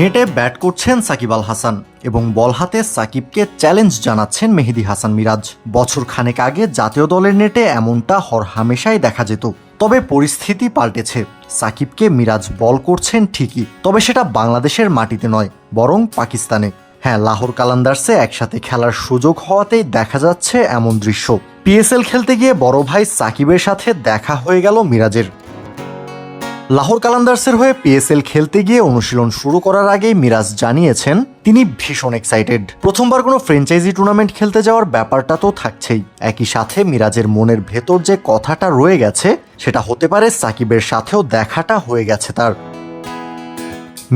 নেটে ব্যাট করছেন সাকিব আল হাসান এবং বল হাতে সাকিবকে চ্যালেঞ্জ জানাচ্ছেন মেহেদি হাসান মিরাজ। বছর খানেক আগে জাতীয় দলের নেটে এমনটা হরহামেশাই দেখা যেত। তবে পরিস্থিতি পাল্টেছে। সাকিবকে মিরাজ বল করছেন ঠিকই, তবে সেটা বাংলাদেশের মাটিতে নয়, বরং পাকিস্তানে। হ্যাঁ লাহোর কালান্দার্সে একসাথে খেলার সুযোগ হওয়াতেই দেখা যাচ্ছে এমন দৃশ্য। পিএসএল খেলতে গিয়ে বড় ভাই সাকিবের সাথে দেখা হয়ে গেল মিরাজের। লাহোর কালান্দার্সের হয়ে পিএসএল খেলতে গিয়ে অনুশীলন শুরু করার আগেই মিরাজ জানিয়েছেন, তিনি ভীষণ এক্সাইটেড প্রথমবার কোনো ফ্র্যাঞ্চাইজি টুর্নামেন্ট খেলতে যাওয়ার ব্যাপারটা তো থাকছেই। একই সাথে মিরাজের মনের ভেতর যে কথাটা রয়ে গেছে, সেটা হতে পারে সাকিবের সাথেও দেখাটা হয়ে গেছে তার।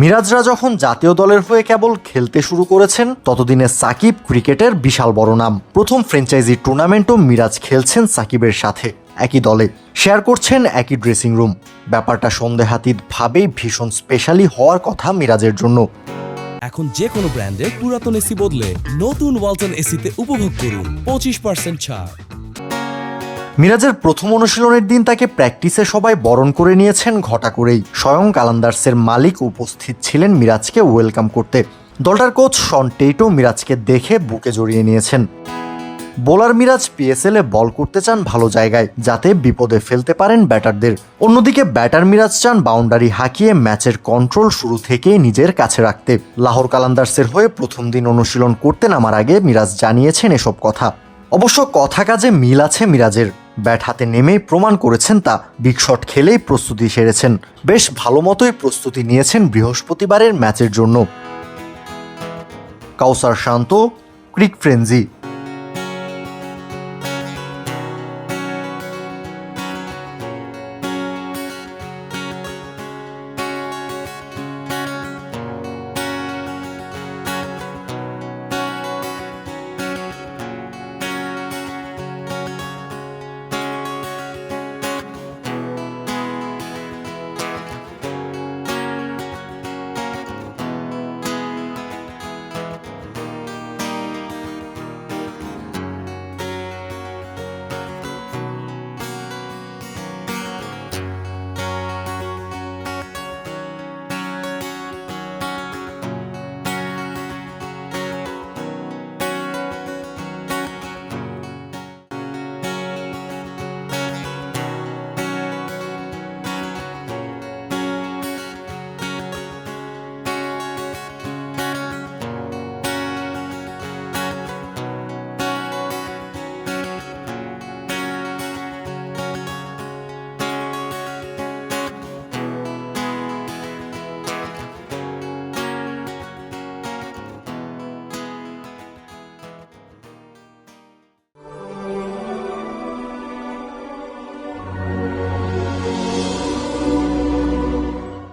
মিরাজরা যখন জাতীয় দলের হয়ে কেবল খেলতে শুরু করেছেন, ততদিনে সাকিব ক্রিকেটের বিশাল বড় নাম। প্রথম ফ্র্যাঞ্চাইজি টুর্নামেন্টও মিরাজ খেলছেন সাকিবের সাথে। একই দলে শেয়ার করছেন একই ড্রেসিং রুম ব্যাপারটা সন্দেহাতীত ভাবেই ভীষণ স্পেশালি হওয়ার কথা মিরাজের জন্য। এখন যে কোনো ব্র্যান্ডের পুরাতন এসি বদলে নতুন ওয়ালটন এসিতে উপভোগ করুন পঁচিশ পার্সেন্ট ছাড়। মিরাজের প্রথম অনুশীলনের দিন তাকে প্র্যাকটিসে সবাই বরণ করে নিয়েছেন ঘটা করেই। স্বয়ং কালান্দার্সের মালিক উপস্থিত ছিলেন মিরাজকে ওয়েলকাম করতে। দলটার কোচ শন টেইটো মিরাজকে দেখে বুকে জড়িয়ে নিয়েছেন। বোলার মিরাজ পিএসএল বল করতে চান ভালো জায়গায়, যাতে বিপদে ফেলতে পারেন ব্যাটারদের। অন্যদিকে ব্যাটার মিরাজ চান বাউন্ডারি হাঁকিয়ে ম্যাচের কন্ট্রোল শুরু থেকেই নিজের কাছে রাখতে। লাহোর কালান্দার্সের হয়ে প্রথম দিন অনুশীলন করতে নামার আগে মিরাজ জানিয়েছেন এসব কথা। অবশ্য কথা কাজে মিল আছে মিরাজের। ব্যাট হাতে নেমেই প্রমাণ করেছেন তা। বিগ শট খেলেই প্রস্তুতি সেরেছেন। বেশ ভালো মতোই প্রস্তুতি নিয়েছেন বৃহস্পতিবারের ম্যাচের জন্য। কাউসার শান্ত, ক্রিক ফ্রেঞ্জি